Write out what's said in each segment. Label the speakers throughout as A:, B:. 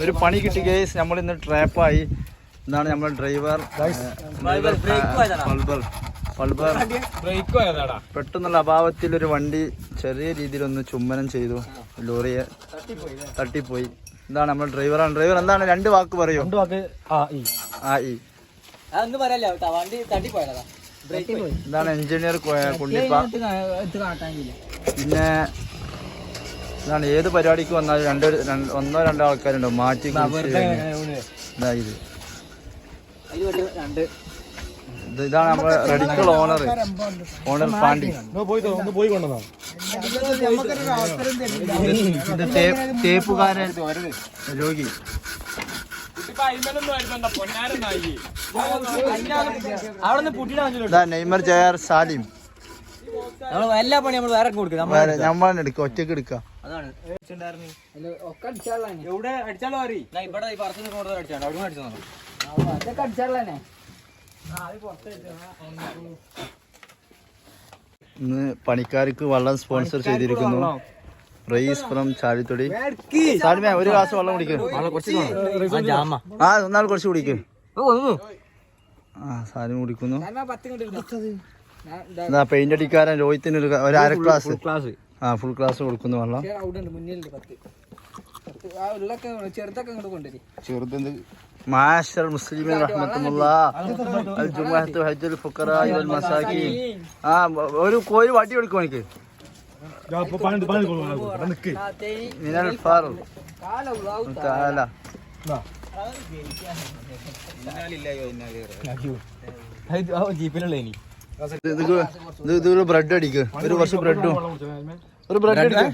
A: ഒരു പണി കിട്ടി ഗൈസ് നമ്മൾ ഇന്ന് ട്രാപ്പായി ഇതാണ് നമ്മൾ ഡ്രൈവർ പെട്ടെന്നുള്ള അഭാവത്തിൽ ഒരു വണ്ടി ചെറിയ രീതിയിൽ ഒന്ന് ചുമ്മനം ചെയ്തു. ലോറിയെ തട്ടിപ്പോയി. ഇതാണ് നമ്മൾ ഡ്രൈവറാണ് ഡ്രൈവർ എന്താണ്? രണ്ട് വാക്ക് പറയൂ.
B: രണ്ട് വാക്ക് ആ ഈ.
A: ആ ഈ.
C: അതൊന്നും പറയല്ല കേട്ടോ വണ്ടി തട്ടിപ്പോയതാ.
A: ഇതാണ് എഞ്ചിനീയർ പിന്നെ ഇതാണ്. ഏത് പരിപാടിക്ക് വന്നാലും രണ്ട് ഒന്നോ രണ്ടോ ആൾക്കാരുണ്ടോ മാറ്റി ഇതായത് ഇതാ ഇത്.
C: അതിൽ രണ്ട്.
A: ഇതാണ് നമ്മുടെ റെഡിക്കൽ ഓണർ ഓണർ പാണ്ടി. തേപ്പുകാരൻ രോഗി.
C: അവിടെ നിന്ന് പുട്ടിയുടെ വഞ്ചിലോട്ട്
A: ഇതാ നെയ്മർ ജയർ സാലിം.
C: നമ്മൾ എല്ലാ പണി നമ്മൾ വേറെ കൊടുക്കും.
A: നമ്മൾ എടുക്കുക ഒറ്റയ്ക്ക് എടുക്കുക
C: അതാണ്. ഒക്കെ എവിടെ? അടിച്ചാലോ അറി ഇവിടെ ഈ പറത്ത് കൂടുതൽ അടിച്ചാണ് അവിടെ അടിച്ചു അതൊക്കെ അടിച്ചാളാണ്.
A: ഇന്ന് പണിക്കാർക്ക് വെള്ളം സ്പോൺസർ ചെയ്തിരിക്കുന്നു. Rice from ചാലിത്തൊടി. സാലിമേ ഒരു ഗ്ലാസ് വെള്ളം കുടിക്കും.
C: ജാമ.
A: ആ ഒന്നാൾ കുറച്ച് കുടിക്കും. ആ സാലിമ കുടിക്കുന്നു. എന്താ പെയിന്റ് അടിക്കാരൻ രോഹിത്തിന് ഒരു ഒരു അര ക്ലാസ്
C: ക്ലാസ്
A: ആ ഫുൾ ക്ലാസ് കൊടുക്കുന്നു വെള്ളം. മാഷർ മുസ്ലിമീൻ റഹ്മത്തുള്ള. അൽ ജുമുഅത്തു ഹജ്ജുൽ ഫുഖറാഇ വൽ മസാകീൻ. ആ ഒരു കോഴി വടി കൊടുക്കും എനിക്ക് മിനൽ ഫാർ തആല
C: ജീപ്പിലുള്ള ഇനി.
A: ഇത് ഇത് ഇത് ഇത് ബ്രെഡ് അടിക്ക്. ഒരു കുറച്ച് ബ്രെഡും. ഒരു ബ്രെഡ് എടുക്ക്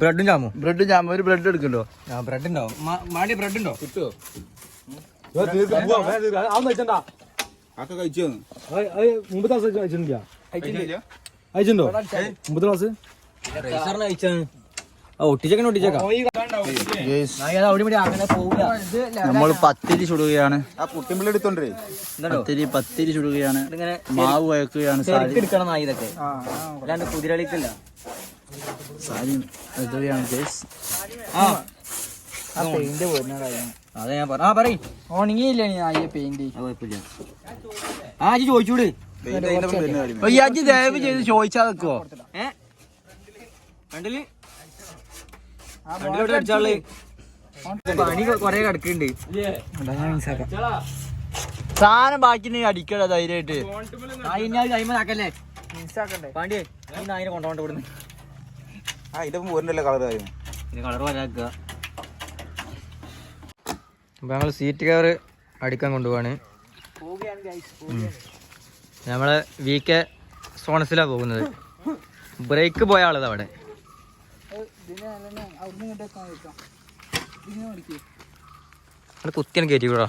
C: ബ്രെഡും ജാമോ?
A: ബ്രെഡും ജാമോ. ഒരു ബ്രെഡ് എടുക്കണ്ടോ?
C: ആ ബ്രെഡ് ഉണ്ടോ മാടി ബ്രെഡ് ഉണ്ടോ കിട്ടുമോ
B: മുമ്പത്തെ ക്ലാസ് അയച്ചിട്ടുണ്ടോ മുമ്പത്തെ ക്ലാസ്?
C: ആ ഒട്ടിച്ചേക്കണം ഒട്ടിച്ചേക്കാം.
A: നമ്മൾ പത്തിരി ചുടുകയാണ്. പത്തിരി പത്തിരി ചുടുകയാണ്. മാവ് വയക്കുകയാണ്
C: ഇതൊക്കെ. അല്ലാണ്ട് കുതിരളിക്കില്ല
A: സാരി
C: അതെ ഞാൻ പറ ആ പറയ്. ഉണങ്ങിയില്ല ഈ പെയിന്റ് കുഴപ്പമില്ല. ആ ചോദിച്ചൂട്.
A: ഈ അജി ദയവ് ചെയ്ത് ചോദിച്ചാൽ നിൽക്കുവോ
C: ഏ? കണ്ടിൽ കണ്ടിലോട്ട് അടിച്ചാൾ. പണി കൊറേ കിടക്കുന്നുണ്ട്.
A: സാധനം ബാക്കി നീ അടിക്കട ധൈര്യമായിട്ട്.
C: ഞങ്ങൾ നായിനെ കൊണ്ടോണ്ട് ഇവിടുന്ന്. ഇത് കളർ വരാക്കുക
D: അപ്പൊ ഞങ്ങൾ സീറ്റ് കവർ അടിക്കാൻ കൊണ്ടുപോവാണ്. നമ്മൾ വി കെ സോണസിലാണ് പോകുന്നത്. ബ്രേക്ക് പോയ ആളത് അവിടെ. അത് കുത്തിയാണ് കയറ്റി കൂടാ.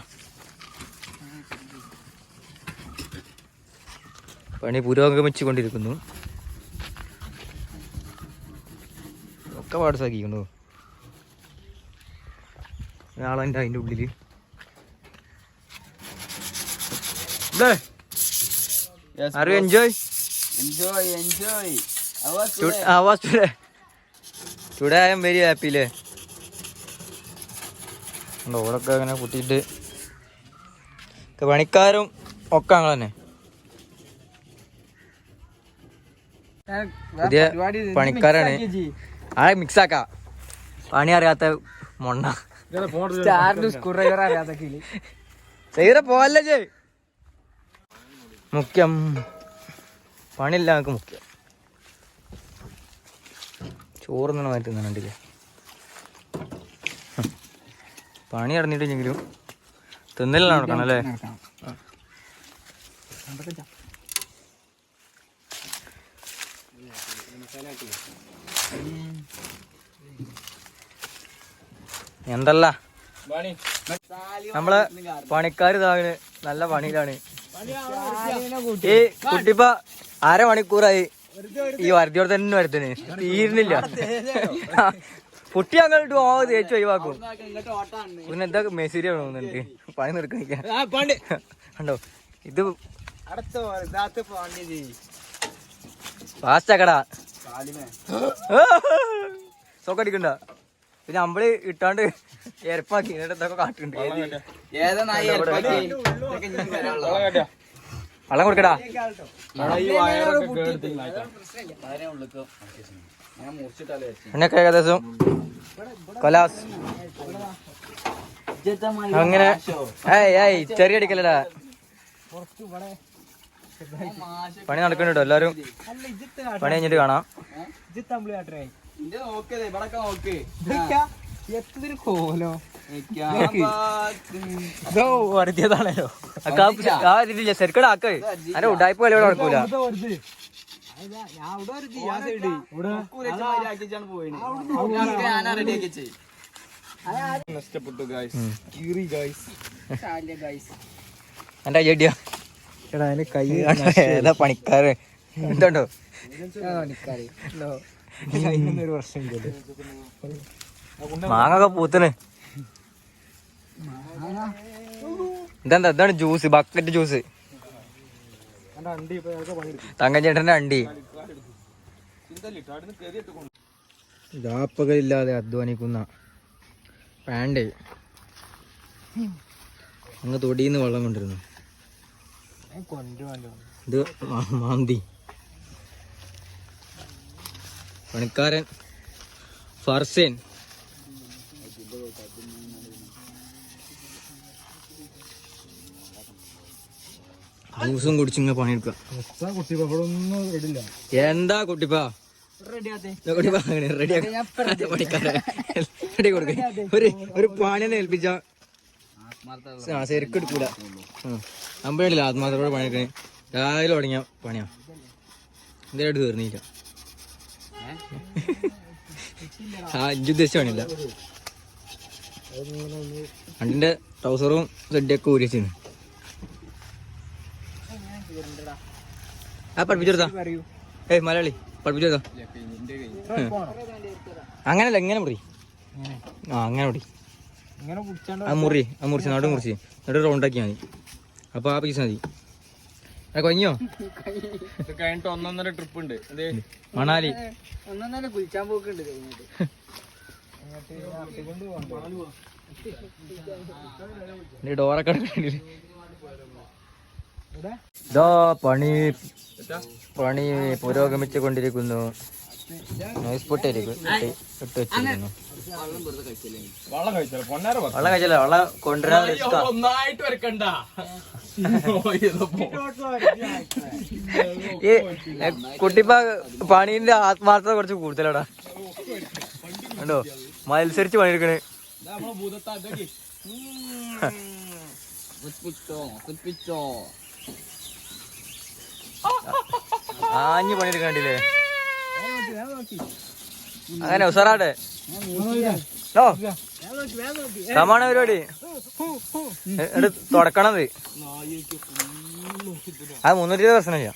D: പണി പുരോഗമിച്ചുകൊണ്ടിരിക്കുന്നു. ഒക്കെ പാട് സഹിക്കുന്നു. ഒരാളുണ്ട് അതിന്റെ ഉള്ളിൽ? അറിയോ എൻജോയ്
C: എൻജോയ് എൻജോയ്
D: ആവാസ് was today. I'm very happy അല്ലേ ഓടൊക്കെ അങ്ങനെ കുത്തിയിട്ട് ഒക്കെ പണിക്കാരും ഒക്കെ അങ്ങനെ തന്നെ. പുതിയ പണിക്കാരാണ്. ആ മിക്സ് ആക്ക? പണി അറിയാത്ത മൊണ്ണ. ചെയ്ത പോവല്ലേ ചേ മുഖ്യം. പണിയില്ല നമുക്ക് മുഖ്യം. ചോറൊന്നും മാറ്റി കണ്ടില്ലേ? പണി ഇറങ്ങിയിട്ടില്ലെങ്കിലും തിന്നലാണ് നടക്കണം അല്ലേ? എന്തല്ല? നമ്മളെ പണിക്കാര് താവിന് നല്ല പണിയിലാണ്. ഈ കുട്ടിപ്പ അരമണിക്കൂറായി. ഈ വരുത്തിയോടെ തന്നെ വരുത്തന്. തീരുന്നില്ല കുട്ടി അങ്ങോട്ട് ഓ തേച്ച് ഒഴിവാക്കും. പിന്നെ എന്താ മെസ്സേജ് തോന്നുന്നുണ്ട് പണി നിർക്കണ്ടോ കണ്ടോ? ഇത് ഫാസ്റ്റാക്കടാ സോക്കടിക്കണ്ട പിന്നെ നമ്മൾ ഇട്ടാണ്ട് എരപ്പാക്കി. എന്നിട്ട് എന്തൊക്കെ കാട്ടുണ്ട്.
C: ഏതാ
D: വെള്ളം കൊടുക്കടാ. എന്നൊക്കെ ഏകദേശം കൊലാസ്. അങ്ങനെ ഏയ് ഏയ് ചെറിയ അടിക്കലടാ പണി നടക്കുന്നുണ്ടോ? എല്ലാരും പണി കഴിഞ്ഞിട്ട് കാണാം.
C: ഇന്റെ നോക്കേ
B: ചെറുക്കട
D: വരുത്തിയതാണല്ലോ ആ ഇതില്ല? ആക്ക്. അല്ല ഉടായ്പ പോലെ ഇവിടെ നടക്കൂല എന്റെ അയ്യടിയാ
B: എടാ അതിന് കൈ
D: ഏതാ പണിക്കാര്? എന്തുണ്ടോ
B: പോലെ
D: മാങ്ങൊക്കെ പൂത്തണ്. ഇതെന്താ? ഇതാണ് ജ്യൂസ് ബക്കറ്റ് ജ്യൂസ് തങ്കഞ്ചേട്ടന്റെ അണ്ടി. രാപ്പകലില്ലാതെ അധ്വാനിക്കുന്ന പാൻഡ് അങ്ങ് തൊടിയിന്ന് വെള്ളം കൊണ്ടിരുന്നു ഇത് മാന്തി. പണിക്കാരൻ ഫർസേൻ. ജ്യൂസും
B: ഇവിടെ ഒന്നും ഇടില്ല
D: എന്താ കുട്ടിപ്പാ? റെഡി കൊടുക്ക. ഒരു ഒരു പാണിനെ ഏൽപ്പിച്ച. ആ ശരിക്കും എടുക്കൂല. അമ്പഴല്ല ആത്മാർത്ഥത്തോടെ പണിയെടുക്കണേ. രാവിലെ തുടങ്ങിയ പണിയാ. എന്തായിട്ട് തീർന്നില്ല ആ ഇജ്ജ് ഉദ്ദേശിച്ച പണിയില്ല. അണ്ടിന്റെ ട്രൗസറും സെഡിയൊക്കെ ഊരി ആ പഠിപ്പിച്ചെടുത്താ ഏയ് മലയാളി പഠിപ്പിച്ചെടുത്താ അങ്ങനല്ല എങ്ങനെ മുറി. ആ അങ്ങനെ
B: മുടി
D: ആ മുറി ആ മുറിച്ച് നാട് മുറിച്ച് എന്നിട്ട് റൗണ്ട് ആക്കിയാൽ മതി. അപ്പൊ ആ പീസ് മതി. ആ കൊഞ്ഞോ
B: കഴിഞ്ഞിട്ട് ഒന്നൊന്നര ട്രിപ്പ് ഉണ്ട്.
D: മണാലി.
C: ഒന്നൊന്നര കുളിച്ചാൻ പോക്കുണ്ട്
D: ഡോറൊക്കെ? ഇതാ പണി പണി പുരോഗമിച്ചു കൊണ്ടിരിക്കുന്നു പൊട്ടായിരിക്കും ഇട്ട് വെച്ചിരിക്കുന്നു.
B: വള്ളം
D: കഴിച്ചല്ല വെള്ളം കൊണ്ടുവരാൻ.
B: ഒന്നായിട്ട് വരക്കണ്ട.
D: കുട്ടിപ്പ പണീന്റെ ആത്മാർത്ഥത കുറച്ച് കൂടുതലാടാ. കണ്ടോ? മത്സരിച്ച് പണിയെടുക്കണേ.
C: കുത്തിപ്പിച്ചോ കുത്തിപ്പിച്ചോ
D: ആഞ്ഞ് പണിയെടുക്കണ്ടില്ലേ അങ്ങനെ ഉസാറാട്ടെ. ഓ സമാന പരിപാടി. എന്നിട്ട് തുടക്കണത്. അത് മുന്നൂറ്റി ഇരുപത് പ്രശ്നമില്ല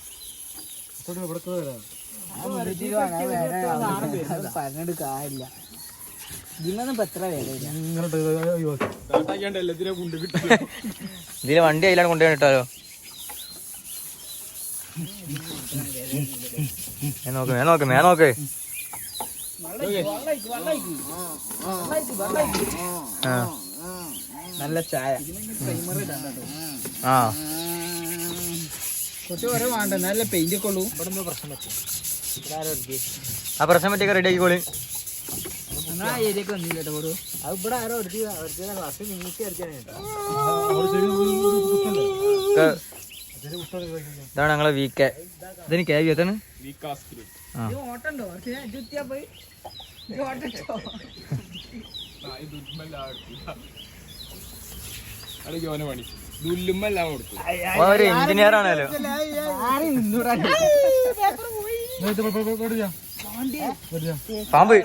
C: പറഞ്ഞിട്ട് കാര്യമില്ല.
D: ഇതിൽ വണ്ടി അതിലാണ് കൊണ്ടുപോയി ഇട്ടാലോ? മേ നോക്ക് മേ നോക്ക് ഞാൻ നോക്ക്. ആ.
C: നല്ല ചായ.
D: ആ.
C: കുറച്ച് കുറെ വേണ്ട നല്ല പെയിന്റ് ഒക്കെ ഉള്ളൂ.
D: ആ പ്രശ്നം പറ്റിയൊക്കെ റെഡി ആക്കിക്കോളി.
C: ആ ഏരിയക്ക് വന്നില്ല കേട്ടോ ഒരു
B: അത് ഇവിടെ ആരോ ഒരു ക്ലാസ് നിങ്ങൾക്ക്
D: ഇതാണ് ഞങ്ങളെ വീക്കെ ഇതിന് കെ വി എത്താണ് ഒരു എഞ്ചിനീയർ ആണല്ലോ. പാമ്പ്.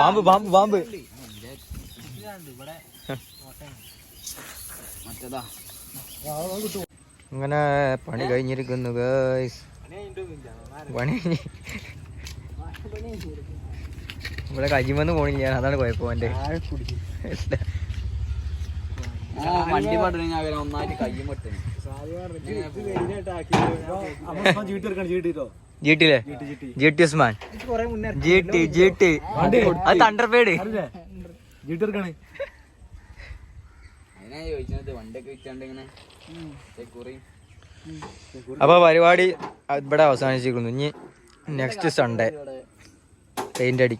D: പാമ്പ് പാമ്പ് പാമ്പ്.
C: മറ്റേതാ?
D: അങ്ങനെ പണി കഴിഞ്ഞിരിക്കുന്നു ഗേസ് പണി ഇവിടെ കജിമെന്ന് പോണില്ല അതാണ് കുഴപ്പം എന്റെ
C: ജീട്ടിലെ വണ്ടി പട്ടണ ഞാൻ ഒന്നായിട്ട് കയ്യും പട്ടണ
D: G T Usman. G T G T അത് തണ്ടർപേട്
B: ജീട്ടെടുക്കാണ്
E: അതിനാ ചോദിച്ചത് വണ്ടിയൊക്കെ വെച്ചാണ്ട് ഇങ്ങനെ കുറി.
D: അപ്പൊ പരിപാടി ഇവിടെ അവസാനിച്ചിരിക്കുന്നു. ഇനി നെക്സ്റ്റ് സൺഡേ പെയിന്റ് അടി.